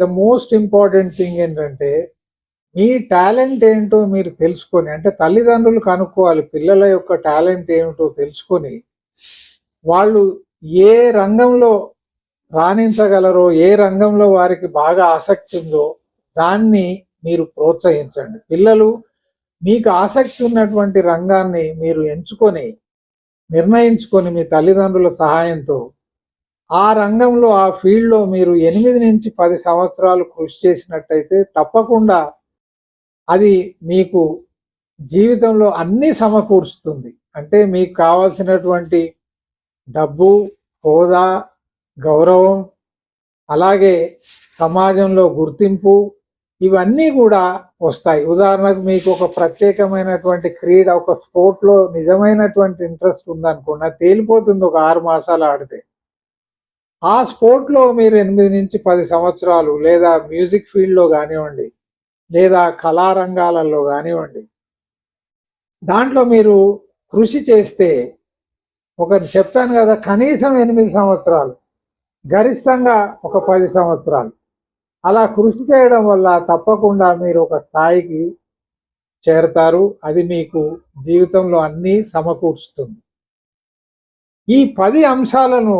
The most important thing ఏంటంటే మీ talent ఏంటో మీరు తెలుసుకొని అంటే తల్లిదండ్రులు కనుక్కోవాలి పిల్లల యొక్క టాలెంట్ ఏమిటో తెలుసుకొని వాళ్ళు ఏ రంగంలో రాణించగలరో ఏ రంగంలో వారికి బాగా ఆసక్తి ఉందో దాన్ని మీరు ప్రోత్సహించండి. పిల్లలు మీకు ఆసక్తి ఉన్నటువంటి రంగాన్ని మీరు ఎంచుకొని నిర్ణయించుకొని మీ తల్లిదండ్రుల సహాయంతో ఆ రంగంలో ఆ ఫీల్డ్లో మీరు ఎనిమిది నుంచి పది సంవత్సరాలు కృషి చేసినట్టయితే తప్పకుండా అది మీకు జీవితంలో అన్నీ సమకూరుస్తుంది. అంటే మీకు కావాల్సినటువంటి డబ్బు హోదా గౌరవం అలాగే సమాజంలో గుర్తింపు ఇవన్నీ కూడా వస్తాయి. ఉదాహరణకు మీకు ఒక ప్రత్యేకమైనటువంటి క్రీడ ఒక స్పోర్ట్లో నిజమైనటువంటి ఇంట్రెస్ట్ ఉందనుకున్న తేలిపోతుంది ఒక ఆరు మాసాలు ఆడితే. ఆ స్పోర్ట్లో మీరు ఎనిమిది నుంచి పది సంవత్సరాలు లేదా మ్యూజిక్ ఫీల్డ్లో కానివ్వండి లేదా కళారంగాలలో కానివ్వండి దాంట్లో మీరు కృషి చేస్తే ఒక చెప్పాను కదా కనీసం ఎనిమిది సంవత్సరాలు గరిష్టంగా ఒక పది సంవత్సరాలు. అలా కృషి చేయడం వల్ల తప్పకుండా మీరు ఒక స్థాయికి చేరతారు. అది మీకు జీవితంలో అన్నీ సమకూర్చుతుంది ఈ పది అంశాలను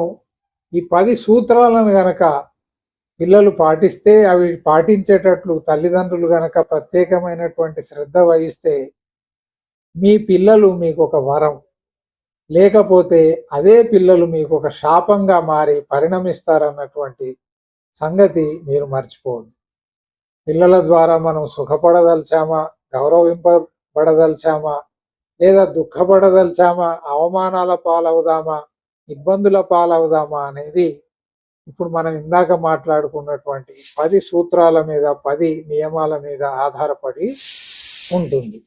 ఈ పది సూత్రాలను గనక పిల్లలు పాటిస్తే అవి పాటించేటట్లు తల్లిదండ్రులు గనక ప్రత్యేకమైనటువంటి శ్రద్ధ వహిస్తే మీ పిల్లలు మీకు ఒక వరం. లేకపోతే అదే పిల్లలు మీకు ఒక శాపంగా మారి పరిణమిస్తారన్నటువంటి సంగతి మీరు మర్చిపోవద్దు. పిల్లల ద్వారా మనం సుఖపడదలిచామా? గౌరవింపబడదలిచామా? లేదా దుఃఖపడదలిచామా? అవమానాల పాలవుదామా? ఇబ్బందుల పాలవుదామా అనేది ఇప్పుడు మనం ఇందాక మాట్లాడుకున్నటువంటి పది సూత్రాల మీద పది నియమాల మీద ఆధారపడి ఉంటుంది.